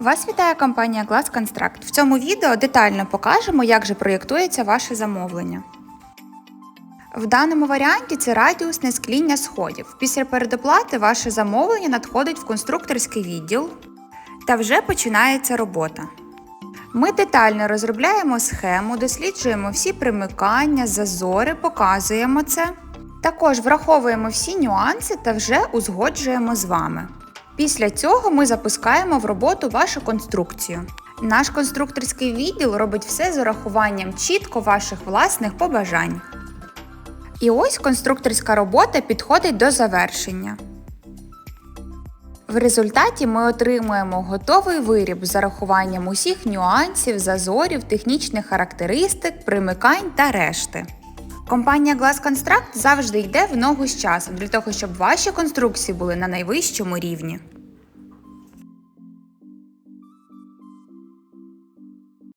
Вас вітає компанія Glass Construct. В цьому відео детально покажемо, як же проєктується ваше замовлення. В даному варіанті це радіусне скління сходів. Після передоплати ваше замовлення надходить в конструкторський відділ та вже починається робота. Ми детально розробляємо схему, досліджуємо всі примикання, зазори, показуємо це. Також враховуємо всі нюанси та вже узгоджуємо з вами. Після цього ми запускаємо в роботу вашу конструкцію. Наш конструкторський відділ робить все з урахуванням чітко ваших власних побажань. І ось конструкторська робота підходить до завершення. В результаті ми отримуємо готовий виріб з зарахуванням усіх нюансів, зазорів, технічних характеристик, примикань та решти. Компанія Glass Construct завжди йде в ногу з часом для того, щоб ваші конструкції були на найвищому рівні.